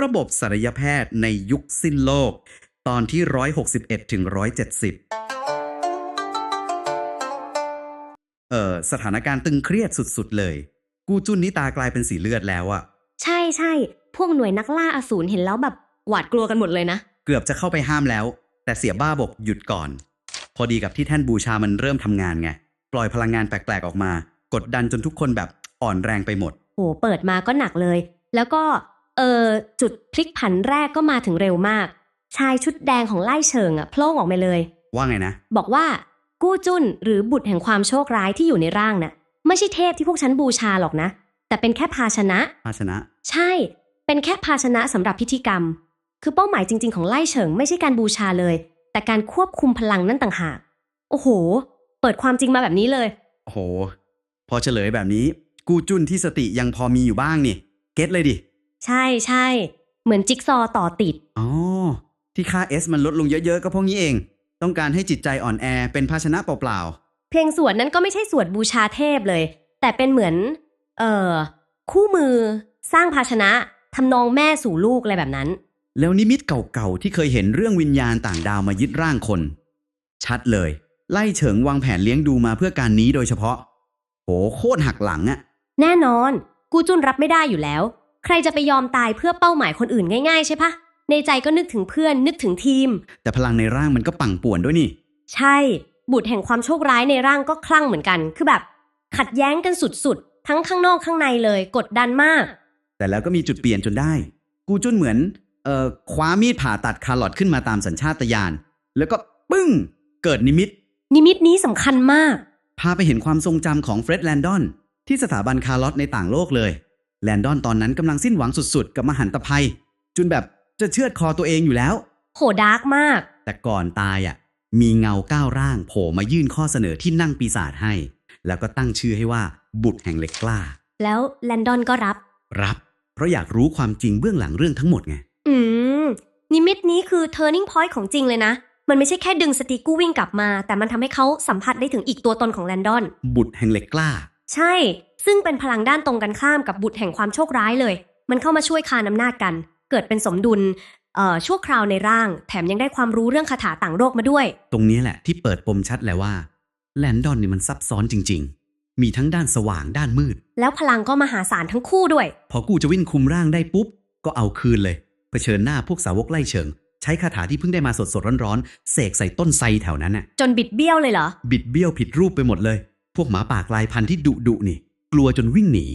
ระบบศัลยแพทย์ในยุคสิ้นโลก ตอนที่ 161 ถึง 170 เอ่อ สถานการณ์ตึงเครียดสุดๆเลย กูจุนนี่ตากลายเป็นสีเลือดแล้วอะใช่ใช่พวกหน่วยนักล่าอสูรเห็นแล้วแบบหวาดกลัวกันหมดเลยนะ เกือบจะเข้าไปห้ามแล้ว แต่เสียบ้าบอกหยุดก่อน พอดีกับที่แท่นบูชามันเริ่มทำงานไง ปล่อยพลังงานแปลกๆออกมา กดดันจนทุกคนแบบอ่อนแรงไปหมด โห เปิดมาก็หนักเลย แล้วก็ เออจุดพลิกผันแรกก็มาถึงเร็วมาก ชายชุดแดงของไล่เฉิงอะโผล่ออกมาเลย ว่าไงนะ บอกว่ากู้จุนหรือบุตรแห่งความโชคร้ายที่อยู่ในร่างน่ะ ไม่ใช่เทพที่พวกฉันบูชาหรอกนะ แต่เป็นแค่ภาชนะ ภาชนะ ใช่ เป็นแค่ภาชนะสำหรับพิธีกรรม คือเป้าหมายจริง ๆ ของไล่เฉิงไม่ใช่การบูชาเลย แต่การควบคุมพลังนั่นต่างหาก โอ้โห เปิดความจริงมาแบบนี้เลย โอ้โห พอเฉลยแบบนี้ กูจุนที่สติยังพอมีอยู่บ้างนี่ เก็ตเลยดิ ใช่ใช่เหมือนจิ๊กซอว์ต่อติด อ๋อ ที่ค่า S มันลดลงเยอะๆ ก็เพราะงี้เอง ต้องการให้จิตใจอ่อนแอเป็นภาชนะเปล่าเพลงสวดนั้นก็ไม่ใช่สวดบูชาเทพเลย แต่เป็นเหมือน เอ่อ คู่มือสร้างภาชนะทำนองแม่สู่ลูกอะไรแบบนั้นๆแล้วนิมิตเก่าๆ ที่เคยเห็นเรื่องวิญญาณต่างดาวมายึดร่างคน ชัดเลย ไล่เฉิงวางแผนเลี้ยงดูมาเพื่อการนี้โดยเฉพาะ โหโคตรหักหลังอะแน่นอน กูจุนรับไม่ได้อยู่แล้ว ใครจะไปยอมตายเพื่อเป้าหมายคนอื่นง่าย ๆ ใช่ปะในใจก็นึกถึงเพื่อนนึกถึงทีม แต่พลังในร่างมันก็ปั่งป่วนด้วยนี่ ใช่ บุตรแห่งความโชคร้ายในร่างก็คลั่งเหมือนกัน คือแบบ ขัดแย้งกันสุดๆ ทั้งข้างนอกข้างในเลย กดดันมาก แต่แล้วก็มีจุดเปลี่ยนจนได้ กูจุนเหมือน เอ่อ คว้ามีดผ่าตัดคาร์ลอตขึ้นมาตามสัญชาตญาณ แล้วก็ปึ้ง เกิดนิมิต นิมิตนี้สำคัญมาก พาไปเห็นความทรงจำของเฟร็ดแลนดอน ที่สถาบันคาร์ลอตในต่างโลกเลย แลนดอนตอนนั้นกำลังสิ้นหวังสุดๆ กับมหันตภัย จนแบบจะเชือดคอตัวเองอยู่แล้ว โหดาร์กมาก แต่ก่อนตายอะ มีเงาก้าวร่างโผล่มายื่นข้อเสนอที่นั่งปีศาจให้ แล้วก็ตั้งชื่อให้ว่าบุตรแห่งเหล็กกล้า แล้วแลนดอนก็รับ รับ เพราะอยากรู้ความจริงเบื้องหลังเรื่องทั้งหมดไง อืม นิมิตนี้คือ turning point ของจริงเลยนะ มันไม่ใช่แค่ดึงสตีกู้วิ่งกลับมา แต่มันทำให้เขาสัมผัสได้ถึงอีกตัวตนของแลนดอน บุตรแห่งเหล็กกล้า ใช่ ซึ่งเป็นพลังด้านตรงกันข้ามกับบุตรแห่งความโชคร้ายเลย มันเข้ามาช่วยคานอำนาจกัน เกิดเป็นสมดุลเอ่อชั่วคราวในร่าง แถมยังได้ความรู้เรื่องคาถาต่างโลกมาด้วย ตรงนี้แหละที่เปิดปมชัดแล้วว่า แลนดอนนี่มันซับซ้อนจริง ๆ มีทั้งด้านสว่างด้านมืด แล้วพลังก็มหาศาลทั้งคู่ด้วย พอกูจะวิ่งคุมร่างได้ปุ๊บ ก็เอาคืนเลย เผชิญหน้าพวกสาวกไล่เฉิง ใช้คาถาที่เพิ่งได้มาสดๆร้อนๆเสกใส่ต้นไทรแถวนั้นน่ะ จนบิดเบี้ยวเลยเหรอ บิดเบี้ยวผิดรูปไปหมดเลย พวกหมาป่ากลายพันธุ์ที่ดุดุๆนี่ กลัวจนวิ่งหนี